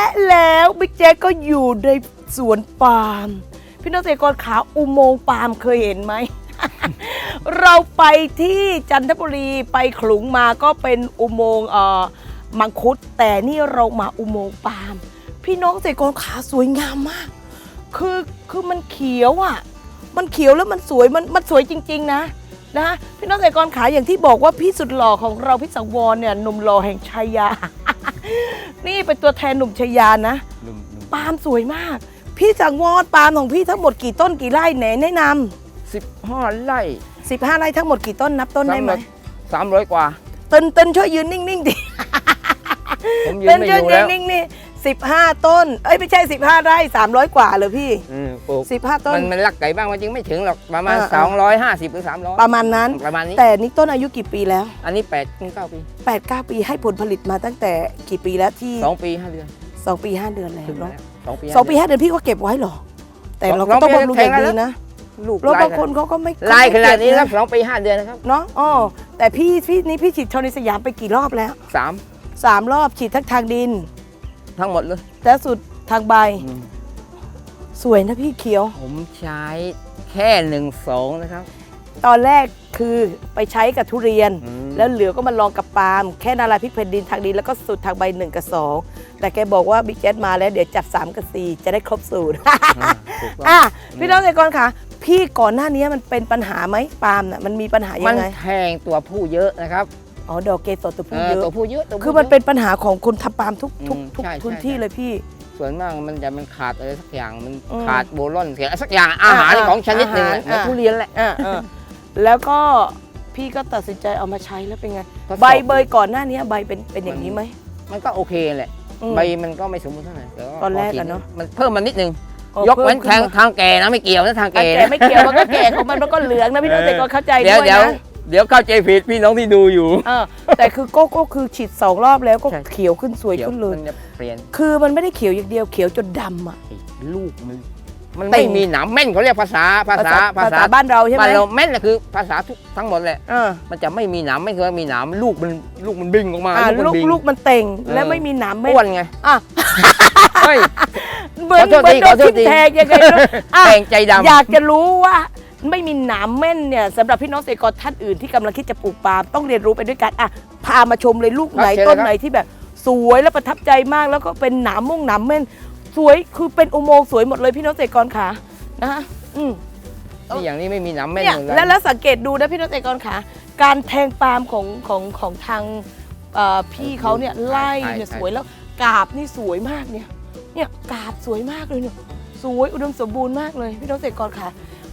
และแล้วบิ๊กแจ๊กก็อยู่ในสวนปาล์มพี่น้องเกษตรกรขาอุโมงค์ปาล์มเคยเห็นไหม เราไปที่จันทบุรีไปขลุงมาก็เป็นอุโมงค์เอ่อมังคุด แต่นี่เรามาอุโมงค์ปาล์มพี่น้องเกษตรกรขาสวยงามมาก คือคือมันเขียวอะ มันเขียวแล้วมันสวยมันมันสวยจริง ๆ นะนะพี่น้องเกษตรกรขาอย่างที่บอกว่าพี่สุดหล่อของเราพี่สังวรเนี่ยหนุ่มหล่อแห่งชัยยา นี่เป็นตัวแทนหนุ่มชัยยานะ ลุมลุมปาล์มสวยมาก พี่สังวรปาล์มของพี่ทั้งหมดกี่ต้นกี่ไร่ไหนแนะนสิบห้าไร่ำสิบห้าไร่ทั้งหมดกี่ต้นนับต้นได้ไหมสามร้อยกว่า เต้นเต้นช่วยยืนนิ่งๆดิผมยืนเต้นไม่อช่วยยู่ยืแล้นวนิ่งๆ นี่สิบห้าต้น เอ้ยไม่ใช่สิบห้าไร่สามร้อยกว่าเลยพี่ อืมปลูกสิบห้าต้น มันมันรักไก่บ้างมันจริงไม่ถึงหรอกประมาณ อ่าสองร้อยห้าสิบหรือสามร้อยประมาณนั้น ประมาณนี้ แต่นี่ต้นอายุกี่ปีแล้ว อันนี้แปดถึงเก้าปี8ปดเก้าปีให้ผลผลิตมาตั้งแต่กี่ปีแล้วที่สองปีห้าเดือนสองปีห้าเดือนแล้วถึงเนาะแล้วสองปีสองปีห้าห้าเดือนพี่ก็เก็บไว้เหรอ แต่สองเราก็ต้องสองปีบำรุงอย่างแข็งดีแล้วนะเดือนลูกแล้วไล่บางคนเขาก็ไม่ไล่ขนาดนี้เก็บแล้วสองปีห้าเดือนนะครับเนาะอ๋อแต่พี่พี่นี่พี่ฉีดชนิสยามไปกี่รอบแล้ว สามสามรอบฉีดทั้งทางดิน ทั้งหมดเลยและสุดทางใบอืมสวยนะพี่เขียว ผมใช้แค่หนึ่งสองนะครับ ตอนแรกคือไปใช้กับทุเรียน อืม แล้วเหลือก็มาลองกับปาล์มแค่นาราพริกแผ่นดินทางดินแล้วก็สูตรทางใบ1กับ2แต่แกบอกว่าบิ๊กแจ๊ดมาแล้วเดี๋ยวจัด3กับ4จะได้ครบสูตร อ่าถูกต้อง อะพี่น้องเกษตรกรค่ะ พี่ก่อนหน้านี้มันเป็นปัญหาไหมปาล์มน่ะมันมีปัญหามัยันงไง แทงตัวผู้เยอะนะครับ อ๋อดอกเกสรตัวเอผู้อเยตัวอะผู้เยอะตัวผู้คือมันยะเป็นปัญหาของคนทำปาล์มทุกทุกอืมทุกใช่พื้นใช่ที่ใช่ เลยพี่ ส่วนมากมันจะมันขาดอะไรสักอย่างมันอืมขาดโบรอนเสียสักอย่างอาหารอ่าของชนิดหนึ่งอาหารแหละเหมือนอ่าทุเรียนแหละอ่าอ่าแล้วก็พี่ก็ตัดสินใจเอามาใช้แล้วเป็นไง ทดสอบใบเบยก่อนหน้านี้ใบเป็นเป็นอย่างนี้ไหมมันก็โอเคแหละ อืม ใบมันก็ไม่สมบูรณ์เท่าไหร่แต่ว่าตอนแรกพอะเนอะ มันเพิ่มมันนิดนึง อ๋อยกเว้นเพิ่ทางมขึ้นมาทางแก่นะไม่เกี่ยวนะทางอะแก่แก่นะ ไม่เกี่ยวมันก็แก่ของมันมันก็เหลืองนะพี่น้องเกษตรกรเข้าใจเดี๋ด้ยววยเดี๋ยวนะ เดี๋ยวเข้าใจผิดพี่น้องที่ดูอยู่ เออแต่คือโก้ก็คือฉีดสองรอบแล้วก็ใช่ เขียวขึ้นสวยเดี๋ยวขึ้นเลย มันจะเปลี่ยนคือมันไม่ได้เขียวอย่างเดียวเขียวจนดำอะ ไอ้ลูกมันมันเต่ไม่ง มีหนามแม่นเขาเรียกภาษาภาษาภาษาบ้านเราใช่ไหมบ้านเราแม่นน่ะคือภาษาทุกทั้งหมดแหละ เออมันจะไม่มีหนามไม่เคยมีหนามลูกมันลูกมันบิ้งออกมาอ่ามันลูกบิ้งลูกมันเต่งเออ และไม่มีหนามเม็ดอ้วนไงอะเฮ้ย เหมือนขอโทษเหมือนทีโดขอนโทษทิ่มที แทงยังไงไม่รู้อะแดงใจดำ อยากจะรู้ว่า ไม่มีหนามเม่นเนี่ยสำหรับพี่น้องเกษตรกรท่านอื่นที่กำลังคิดจะปลูกปาล์มต้องเรียนรู้ไปด้วยกันอะพามาชมเลยลูกไหนครับเชิญต้นเลยครับไหนที่แบบสวยและประทับใจมาก แล้วก็เป็นหนามมุ่งหนามเม่น สวยคือเป็นอุโมงค์สวยหมดเลยพี่น้องเกษตรกรขานะฮะอืม นี่อย่างนี้ไม่มีหนามแม่นเนี่ยเหมือนกันแล้วแล้วสังเกตดูนะพี่น้องเกษตรกรขาการแทงปาล์มของของของทางเอ่อพี่เขาเนี่ยไล่เนี่ยสวยแล้วกาบนี่สวยมากเนี่ยเนี่ยกาบสวยมากเลยเนี่ยสวยอุดมสมบูรณ์มากเลยพี่น้องเกษตรกรขา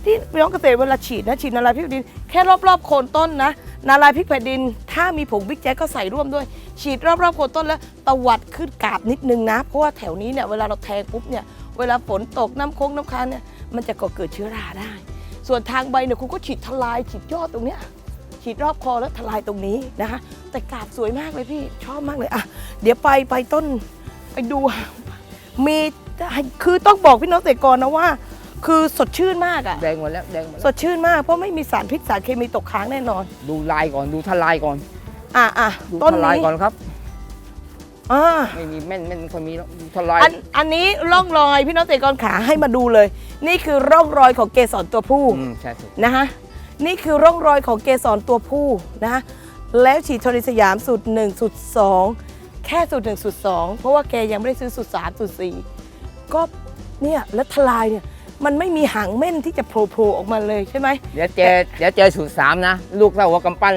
ที่พี่น้องเกษตรเวลาฉีดนะฉีดนาลายพริกแผ่นดินแค่รอบๆโคนต้นนะนาลายพริกแผ่นดิน ถ้ามีผงบิ๊กแจ๊กก็ใส่ร่วมด้วย ฉีดรอบๆโคนต้นแล้วตวัดขึ้นกาบนิดนึงนะเพราะว่าแถวนี้เนี่ยเวลาเราแทงปุ๊บเนี่ยเวลาฝนตกน้ำโค้งน้ำค้างเนี่ยมันจะก่อเกิดเชื้อราได้ ส่วนทางใบเนี่ยคุณก็ฉีดทลายฉีดยอดตรงเนี้ยฉีดรอบคอแล้วทลายตรงนี้นะคะแต่กาบสวยมากเลยพี่ชอบมากเลยอะเดี๋ยวไปไปต้นไปดูมีคือต้องบอกพี่น้องเกษตรกรนะว่า คือสดชื่นมากอะแดงหมดแล้วแดงหมดสแล้วดชื่นมากเพราะไม่มีสารพิษสารเคมีตกค้างแน่นอน ดูลายก่อนดูทลายก่อนอะอะดูต้นทลายนี้ก่อนครับ อ่า ไม่มีแม่นแม่นคนมีแล้วดูทลายอันอันนี้ร่องรอยพี่น้องเกษตรกรขาให้มาดูเลย นี่คือร่องรอยของเกสรตัวผู้อืมใช่ถูกนะคะนี่คือร่องรอยของเกสรตัวผู้นะคะแล้วฉีดโทนิสยามสูตร1สูตร2แค่สูตร1สูตร2เพราะว่าแกยังไม่ได้ซื้อสูตร3สูตร4ก็เนี่ยแล้วทลายเนี่ย มันไม่มีหางเม่นที่จะโผล่ๆออกมาเลยใช่ไหมเดี๋ยวเจอเดี๋ยวเจอสูตรสามนะ ลูกเท่าหัวกำปั้น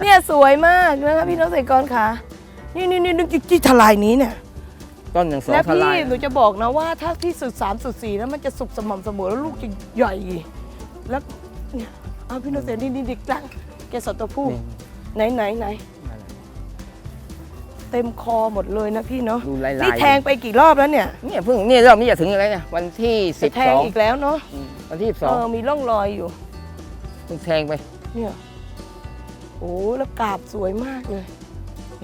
เนี่ยสวยมากนะคะพี่น้องเกษตรกรค่ะนี่นี่นี่นี่ที่ทลายนี้เนี่ยต้นหนึ่งสองแล้วทพี่ลายหนูจะบอกนะว่าถ้าที่สูตร3สูตร4นั้นมันจะสุกสม่ำเสมอแล้วลูกจะใหญ่ แล้วเนี่ยเอาพี่น้องเกษตรนี่นี่ดิกละเกสรตัวผู้นี่ไหนไหนไหน เต็มคอหมดเลยนะพี่เนาะดูลายลานี่ยแทงไปกี่รอบแล้วเนี่ยเนี่ยเพิ่งเนี่ยรอบนี้จะถึงอะไรเนี่ยวันที่สิบแทสงองอีกแล้วเนาะวันที่สิบสเอองอมีร่องรอยอยู่ เพิ่งแทงไป เนี่ยโอ้แล้วกาบสวยมากเลย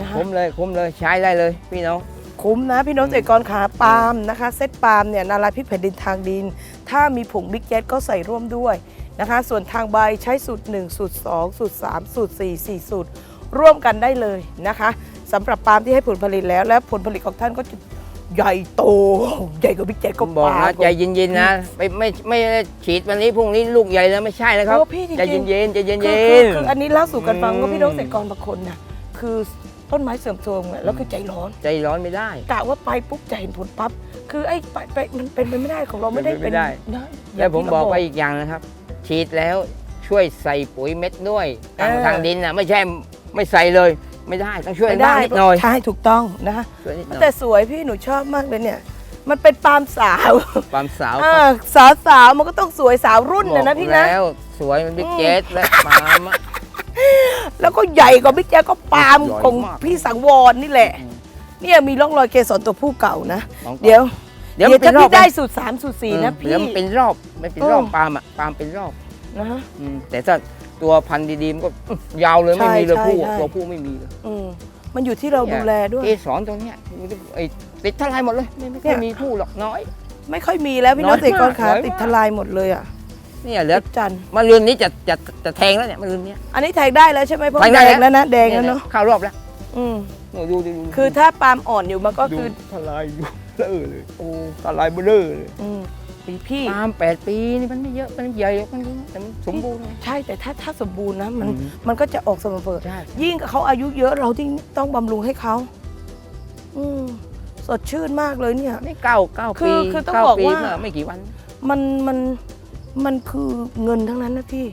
นะคะคุ้มเลยคุ้มเลยใช้ได้เลยพี่น้อง คุ้มนะพี่น้องเกษตรกรขาปาล์มนะคะ เซตปาล์มเนี่ยนาลายพริกแผ่นดินทางดิน ถ้ามีผงบิ๊กแจ๊ก็ใส่ร่วมด้วยนะคะ ส่วนทางใบใช้สูตร1สูตร2สูตร3สูตร4 4สูตรร่วมกันได้เลยนะคะ สำหรับปาล์มที่ให้ผลผลิตแล้ว และผลผลิตของท่านก็จะใหญ่โตใหญ่กว่าบิ๊กแจ๊กผก็มบอกปานะใจเย็นๆนะไปไม่ไม่ได้ฉีดวันนี้พรุ่งนี้ลูกใหญ่แล้วไม่ใช่นะครับโอ้พี่จริงๆ ใจเย็นๆใจเย็คือนคือคืออันนี้เล่าสู่กันฟังอืมว่าพี่น้องเกษตรกรบางคนน่ะคือต้นไม้เสื่อมโทรมอะแล้วคือใจร้อนๆใจร้อนไม่ได้ กะว่าไปปุ๊บจะเห็นผลปั๊บคือไอ้ไปไปมันเป็นไปไม่ได้ของเราไม่ได้เป็นไปไม่ได้ นะแล้วผมย่างที่บอกเราไปอีกอย่างนะครับ ฉีดแล้วช่วยใส่ปุ๋ยเม็ดด้วยทางเออ ทางดินนะไม่ใช่ไม่ใส่เลย ไม่ได้ต้องช่วยไม่บ้าได้งนิดหน่อย ใช่ถูกต้องนะช่วยนิดหน่อย แต่สวยพี่หนูชอบมากเลยเนี่ย มันเป็นปาล์มสาวความสาวอ่าสาวสาวๆมันก็ต้องสวยสาวรุ่นบอนะกนะพี่นะแล้วสวยมันบิ๊กอืมเจสและปาล์มอะแล้วก็ใหญ่กว่าบิ๊กแจ๊กก็ปาล์มใหญ่ของมากพี่สังวรนี่แหละอืมเนี่ยมีร่องรอยเกสรตัวผู้เก่านะ ของเดี๋ยวเดี๋ยว เดี๋ยวมันเป็ถ้านรอพี่บได้สูตรสามสูตรสี่นะเออพี่ เดี๋ยวมันเป็นรอบไม่เป็นรอบเออ ปาล์มอะปาล์มเป็นรอบ นะอืมแต่ถ้าตัวพันธุ์ดีๆมันก็อื้อยาวเลยใช่ไม่มีเลยใช่ผู้ใช่ ตัวผู้ไม่มีเลย อืมมันอยู่ที่เราดูแลด้วย เกสรตรงเนี้ยมันก็ไอ้ติดทลายหมดเลยไม่ไม่ค่อยเนี่ยมีผู้หรอกน้อย ไม่ค่อยมีแล้วพี่น้องน้อยเกษตรกรขาน้อยมาก ติดทลายหมดเลยอะเนี่ยเหลือติดจันทร์มาเรือนนี้จะจะจะแทงแล้วเนี่ยมาเรือนเนี้ย อันนี้แทงได้แล้วใช่ไหมเพราะแทงได้แดแล้วงแล้วนะแดงแล้วเนาะเข้ารอบแล้วอืมหนูดูดูดูคือถ้าปาล์มอ่อนอยู่มันก็ดูคือทลายอยู่เลอะเลยโอ้ทลายเบลอเลย อืม พี่พี่ ตามแปดปีนี่มันไม่เยอะมันใหญ่หรอกมันแต่มันสมบูรณ์ไง ใช่แต่ถ้าถ้าสมบูรณ์นะมันอืม มันก็จะออกสม่ำเสมอใช่ยิ่งเขาอายุเยอะเรายิ่งต้องบำรุงให้เขาอืมสดชื่นมากเลยเนี่ย นี่เก้าเก้าคืปีอคือต้องเก้าบอกปีว่า เมื่อไม่กี่วันมันมันมันคือเงินทั้งนั้นนะพี่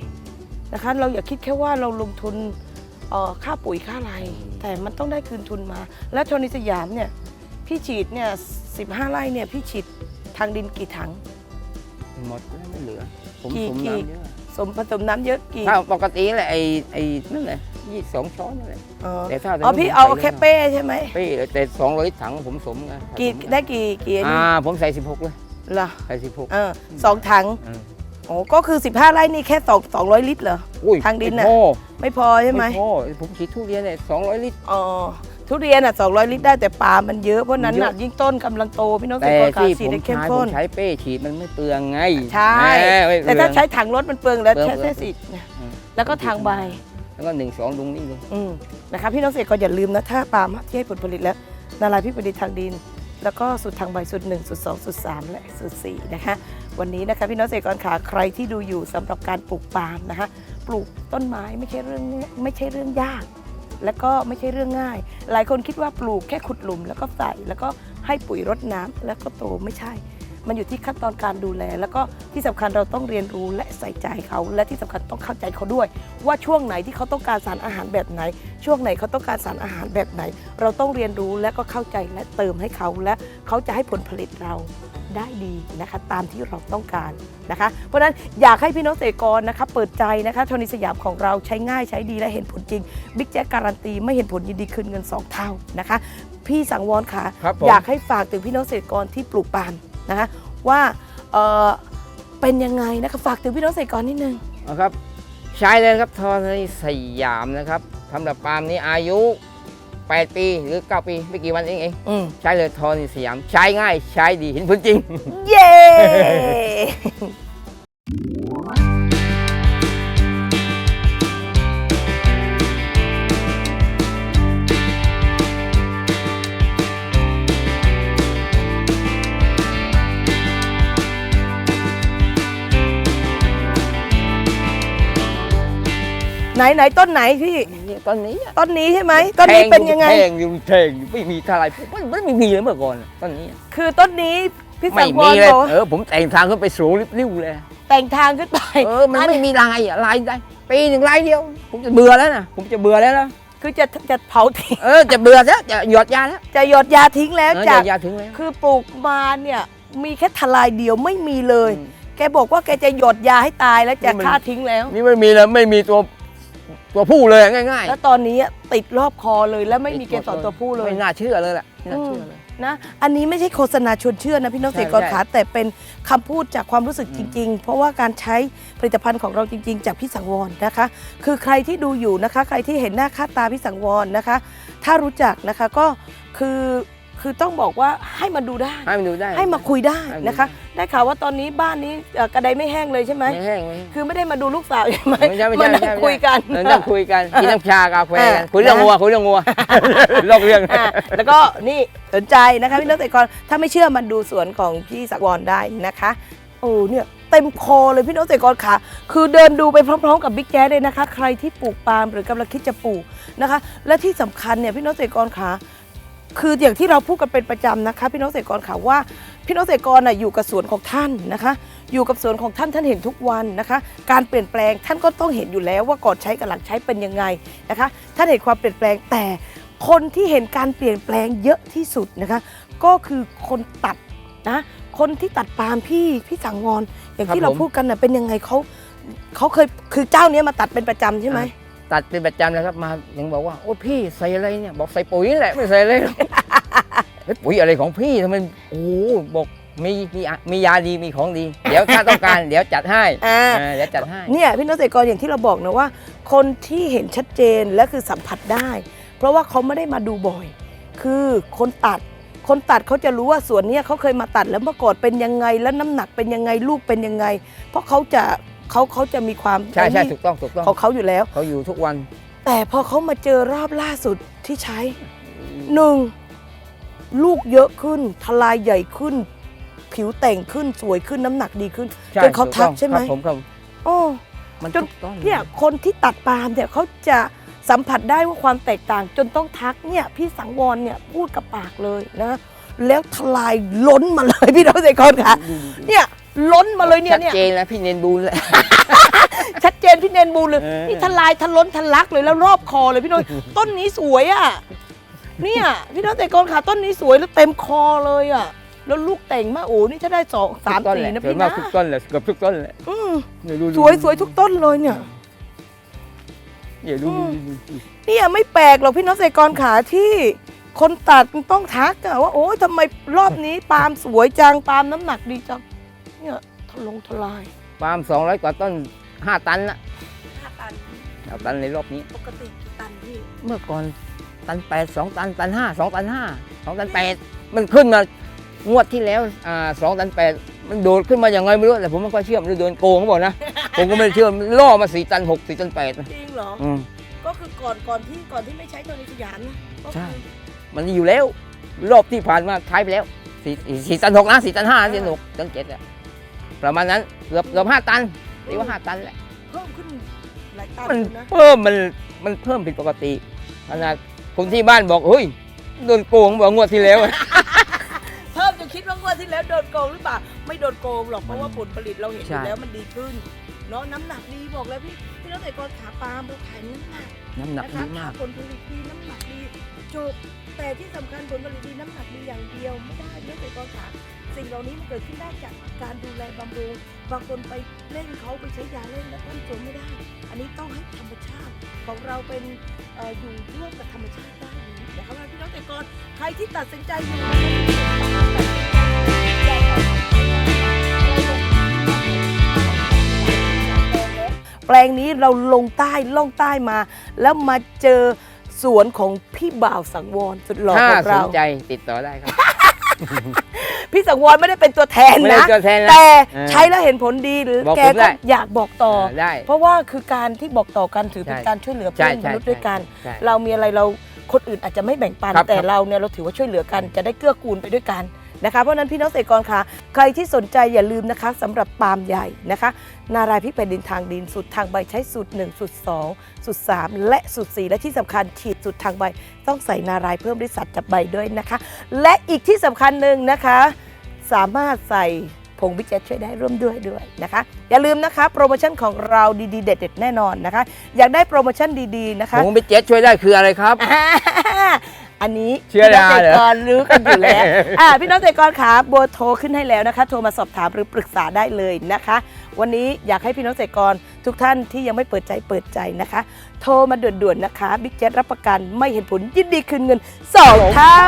นะคะ เราอย่าคิดแค่ว่าเราลงทุนเอ่อค่าปุ๋ยค่าอะไร แต่มันต้องได้คืนทุนมา และโทนิสยามเนี่ย พี่ฉีดเนี่ยสิบห้าไร่เนี่ย พี่ฉีดทางดินกี่ถัง หมดแล้วไม่เหลือ ผมกี่ ผมกี่น้ำเยอะสมผสมน้ำเยอะกี่ถ้าปกติแหละไอ้ไอ้นั่นแหละยี่สองช้อนนั่นแหละอ๋อแต่ถ้าอ๋อพี่เอาแค่เป้ใช่ไหมเป้เลยแต่สองร้อยถังผมสมไงกี่ผมได้กี่กี่อันอ่านี้ผมใส่สิบหกเลยเหรอใส่สิบหกเออสองถังโอ้ก็คือ 15ไร่นี่แค่สองสองร้อยลิตรเหรออุ้ยทางดินไม่น่ะพอไม่พอใช่ไหมพอผมฉีดทุเรียนเนี่ยสองร้อยลิตร อ๋อ ทุเรียนอะ200 ลิตรได้แต่ปาล์มมันเยอะเพราะนั้นเยน่ะอะยิ่งต้นกำลังโตพี่น้องเกษแต่ตรกรขาที่สีผมได้เข้มใช้ผข้มนใช้เป้ฉีดมันไม่เปลืองไงใช่แหมไม่เปลืแต่อง ถ้าใช้ถังรถมันเปลืองแล้วเปลืองแค่เปลืแค่องสิบเนี่ยอืมแล้วก็ทางใบ แล้วก็หนึ่งสองตรงนี้เลยอืมนะคะพี่น้องเกษตรกรอย่าลืมนะ ถ้าปาล์มที่ให้ผลผลิตแล้ว นาลายพี่ประดิษฐ์ทางดิน แล้วก็สูตรทางใบสูตรหนึ่งสูตรสองสูตรสามและสูตรสี่นะคะ วันนี้นะคะพี่น้องเกษตรกรขาใครที่ดูอยู่สำหรับการปลูกปาล์มนะคะ ปลูกต้นไม้ไม่ใช่เรื่องง่ายไม่ใช่เรื่องยาก แล้วก็ไม่ใช่เรื่องง่าย หลายคนคิดว่าปลูกแค่ขุดหลุม แล้วก็ใส่แล้วก็ให้ปุ๋ยรดน้ำแล้วก็โตไม่ใช่ มันอยู่ที่ขั้นตอนการดูแล แล้วก็ที่สำคัญเราต้องเรียนรู้และใส่ใจเขา และที่สำคัญต้องเข้าใจเขาด้วย ว่าช่วงไหนที่เขาต้องการสารอาหารแบบไหน ช่วงไหนเขาต้องการสารอาหารแบบไหน เราต้องเรียนรู้และก็เข้าใจและเติมให้เขา และเขาจะให้ผลผลิตเราได้ดีนะคะตามที่เราต้องการนะคะ เพราะฉะนั้นอยากให้พี่น้องเกษตรกรนะคะเปิดใจนะคะโทนิสยามของเราใช้ง่ายใช้ดีและเห็นผลจริงบิ๊กแจ๊กการันตีไม่เห็นผลยินดีคืนเงิน 2 เท่านะคะ พี่สังวรค่ะครับผมอยากให้ฝากถึงพี่น้องเกษตรกรที่ปลูกปาล์ม นะคะว่าเอ่อเป็นยังไงนะคะฝากถึงพี่น้องเกษตรกรนิดนึง นะครับใช้เลยครับทอในสยามนะครับสำหรับปาล์มนี้อายุ 8 ปีหรือ 9 ปีไม่กี่วันเองเองอืมใช้เลยทอในสยาม ใช้ง่ายใช้ดีเห็นผลจริง เย้ นไหนต้นไหนพี่นี่ตอนนี้อะต้นนี้ใช่ไหมต้นนี้เป็นยังไงแทงอยู่แทงอยู่ไม่มีอะไรมันมันไม่มีเลยเมื่อก่อนต้นนี้ คือต้นนี้พี่สัไม่งวมีรเลยบอกว่าเออผมแต่งทางขึ้นไปสูงริ้วๆเลยแต่งทางขึ้นไปเออมันไม่มีลายอะลายได้ปีหนึ่งลายเดียว ผมจะเบื่อแล้วนะผมจะเบื่อแล้วนะคือจะจะเผาทิ้งเออจะเบื่อแล้วจะหยอดยาแล้วจะหยดยาทิ้งแล้วเออหยจาอกดยาถึงแล้วคือปลูกมาเนี่ยมีแค่ทลายเดียวไม่มีเลย อืม แกบอกว่าแกจะหยดยาให้ตายแล้วจะนี่มัน ฆ่าทิ้งแล้ว นี่ไม่มีเลยไม่มีตัว ตัวผู้เลยง่ายแล้วตอนนี้ติดรอบคอเลยแล้วๆไม่มีเกสรตัวผู้เลย ไม่น่าเชื่อเลยแหละไม่น่าเชื่อเลย นะ อันนี้ไม่ใช่โฆษณาชวนเชื่อนะพี่น้องใช่เกษตรกรใช่ขาแต่เป็นคำพูดจากความรู้สึกจริง ๆ เพราะว่าการใช้ผลิตภัณฑ์ของเราจริง ๆ จากพี่สังวรนะคะ คือใครที่ดูอยู่นะคะ ใครที่เห็นหน้าค่าตาพี่สังวรนะคะ ถ้ารู้จักนะคะก็คือ คือต้องบอกว่าให้มาดูได้ ให้มันดูได้ ให้มาคุยได้ให้มาดูนะคะ ได้ข่าวว่าตอนนี้บ้านนี้เอ่อกระไดไม่แห้งเลยใช่ไหมไม่แห้งไม่แห้งคือไม่ได้มาดูลูกสาวใช่ไหมไม่ใช่ไม่มาใช่ไม่นั่งใช่คุยกัน เออนั่งคุยกันกินน้ำชากาแฟอ่ากันคุยเรื่องนะงัวคุยเรื่องงัวโลกเรื่อง อะแล้วก็นี่สนใจนะคะพี่น้องเกษตรกรถ้าไม่เชื่อมาดูสวนของพี่สักวรได้นะคะโอ้เนี่ยเต็มคอเลยพี่น้องเกษตรกรค่ะ คือเดินดูไปพร้อมๆกับบิ๊กแจ๊สเลยนะคะ ใครที่ปลูกปาล์มหรือกำลังคิดจะปลูกนะคะ และที่สำคัญเนี่ยพี่น้องเกษตรกรค่ะ คืออย่างที่เราพูดกันเป็นประจำนะคะ พี่น้องเกษตรกรค่ะว่า พี่น้องเกษตรกรน่ะอยู่กับสวนของท่านนะคะ อยู่กับสวนของท่านท่านเห็นทุกวันนะคะ การเปลี่ยนแปลงท่านก็ต้องเห็นอยู่แล้วว่าก่อนใช้กับหลังใช้เป็นยังไงนะคะ ท่านเห็นความเปลี่ยนแปลงแต่คนที่เห็นการเปลี่ยนแปลงเยอะที่สุดนะคะ ก็คือคนตัดนะคนที่ตัดปาล์มพี่พี่สังวรอย่างที่ครับเราผมพูดกันน่ะเป็นยังไงเขาเขาเคยคือเจ้าเนี้ยมาตัดเป็นประจำใช่ไหม ตัดเป็นประจำเลยครับมายังบอกว่าโอ้พี่ใส่อะไรเนี่ยบอกใส่ปุ๋ยนี่แหละไม่ใส่อะไรหรอกเฮ้ยปุ๋ยอะไรของพี่ทำไมโอ้โหบอกมีมีอะมียาดีมีของดี เดี๋ยวถ้าต้องการ เดี๋ยวจัดให้อ่าเออเดี๋ยวจัดให้ เนี่ยพี่น้องเกษตรกรอย่างที่เราบอกนะว่า คนที่เห็นชัดเจนและคือสัมผัสได้ เพราะว่าเขาไม่ได้มาดูบ่อย คือคนตัด คนตัดเขาจะรู้ว่าสวนเนี้ยเขาเคยมาตัดแล้วเมื่อก่อนเป็นยังไงแล้วน้ำหนักเป็นยังไงลูกเป็นยังไง เพราะเขาจะ เขาเขาจะมีความใช่ใช่ไอ้นี่ถูกต้องถูกต้องของเขาอยู่แล้ว เขาอยู่ทุกวัน แต่พอเขามาเจอรอบล่าสุดที่ใช้หนึ่งลูกเยอะขึ้น ทลายใหญ่ขึ้น ผิวแต่งขึ้นสวยขึ้นน้ำหนักดีขึ้นใช่จนเขาถูทักต้องใช่ไหมครับผมครับโอ้มันจนถูกต้องเนี่ยคนที่ตัดปาล์มเนี่ยเขาจะสัมผัสได้ว่าความแตกต่าง จนต้องทักเนี่ยพี่สังวรเนี่ยพูดกับปากเลยนะแล้วทลายล้นมาเลยพี่น้องเกษตรกรค่ะดูดูดูเนี่ย ล้นมาเลยเนี่ยชัดเนี่ยเจนแล้วพี่เนนบูลเลยชัดเจนพี่เนนบูลเลยเออ นี่ทลายทะล้นทะลักเลยแล้วรอบคอเลยพี่น้องต้นนี้สวยอะเนี่ยพี่น้องเกษตรกรค่ะต้นนี้สวยแล้วเต็มคอเลยอะ แล้วลูกแต่งมากโอ้นี่ถ้าได้สองสามทุกต้นสี่แหละนะส่วนพี่มานะกทุกต้นเลยเกือบทุกต้นเลยอืมเดี๋ดูดูสวยสวยทุกต้นเลยเนี่ยเดี๋ยวดูดูดูดูดูเนี่ยไม่แปลกหรอกพี่น้องเกษตรกรขาที่คนตัดต้องทักอะว่าโอ้ยทำไมรอบนี้ปาล์มสวยจังปาล์มน้ำหนักดีจัง เนี่ยทะลงทลายปาล์ม200 กว่าต้น 5 ตันละห้าตันเอาตันในรอบนี้ ปกติกี่ตันพี่เมื่อก่อนตัน8 2 ตันตัน5 2 ตัน5 2 ตัน 8 มันขึ้นมางวดที่แล้วอ่า2ตัน8มันโดดขึ้นมาอย่างไงไม่รู้แต่ผมไม่ค่อยเชื่อมันโดนโกงเขาบอกนะ ผมก็ไม่ได้เชื่อมันล่อมา4ตัน6 4ตัน8นะจริงเหรอ อืม ก็คือก่อนก่อนที่ก่อนที่ไม่ใช้ตัวนิสยามนะก็คือใช่ มันอยู่แล้ว รอบที่ผ่านมาใช้ไปแล้ว4 4ตัน6นะ4ตัน5 4ตัน6ตัน7อะ ประมาณนั้นเกือบเกือบ5ตันหรือว่า5ตันแหละเพิ่มขึ้นหลายตันมันอยู่นะเพิ่มมันมันเพิ่มผิดปกติขนาดคนที่บ้านบอกเฮ้ยโดนโกงบอกงวดที่แล้ว เพิ่มจนคิดว่างวดที่แล้วโดนโกงหรือเปล่าไม่โดนโกงหรอกเพราะว่าผลผลิตเราเห็นอใช่ ยู่แล้วมันดีขึ้นเนาะน้ำหนักดีบอกแล้วพี่พี่น้องเกษตรกรขาปาล์มเราขายน้ำหนักน้ำหนักนะคะดีมาก ผลผลิตดีน้ำหนักดีจบแต่ที่สำคัญผลผลิตดีน้ำหนักดีอย่างเดียวไม่ได้ไม่เคยกองขา สิ่งเหล่านี้มันเกิดขึ้นได้จากการดูแลบำรุงบางคนไปเร่งเขาไปใช้ยาเร่งแล้วต้นสนไม่ได้ อันนี้ต้องให้ธรรมชาติของเราเป็นอออยู่ร่วมกับธรรมชาติได้อยู่นะคะพี่น้องเกษตรกรใครที่ตัดสินใจอยู่แปลงนี้เราลงใต้ล่องใต้มา แล้วมาเจอสวนของพี่บ่าวสังวรสุดหล่อถ้าของสนเราใจติดต่อได้ครับ พี่สังวรไม่ได้เป็นตัวแทนไม่ได้นะ ตัวแทนนะแต่เออใช้แล้วเห็นผลดีหรือบอกแกผมได้ก็อยากบอกต่อ เออได้เพราะว่าคือการที่บอกต่อกันถือเป็นใช่การช่วยเหลือใช่เพื่อนมใช่นุษย์ด้วยกัน ใช่เรามีอะไรเราคนอื่นอาจจะไม่แบ่งปัน ครับแต่ครับเราเนี่ยเราถือว่าช่วยเหลือกันจะได้เกื้อกูลไปด้วยกัน นะคะ เพราะฉะนั้นพี่น้องเกษตรกรคะใครที่สนใจอย่าลืมนะคะสำหรับปาล์มใหญ่นะคะ นารายพริกแผ่นดินทางดินสูตรทางใบใช้สูตร1สูตร2สูตร3และสูตร4และที่สำคัญฉีดสูตรทางใบ ต้องใส่นารายเพิ่มด้วยสัตว์จับใบด้วยนะคะ และอีกที่สำคัญหนึ่งนะคะ สามารถใส่ผงบิ๊กแจ๊ช่วยได้ร่วมด้วยด้วยนะคะ อย่าลืมนะคะโปรโมชั่นของเราดีๆเด็ดๆแน่นอนนะคะ อยากได้โปรโมชั่นดีๆนะคะผมไปเจ็ดช่วยได้คืออะไรครับ อ่าอันนี้เชื่อได้พี่น้องเกษตรเหรอ กรรู้กันอยู่แล้วอ่าพี่น้องเกษตรกรขาโบอร์โทรขึ้นให้แล้วนะคะ โทรมาสอบถามหรือปรึกษาได้เลยนะคะ วันนี้อยากให้พี่น้องเกษตรกรทุกท่านที่ยังไม่เปิดใจเปิดใจนะคะ โทรมาด่วนๆนะคะบิ๊กแจ๊รับประกันไม่เห็นผลยินดีคืนเงินสองเท่า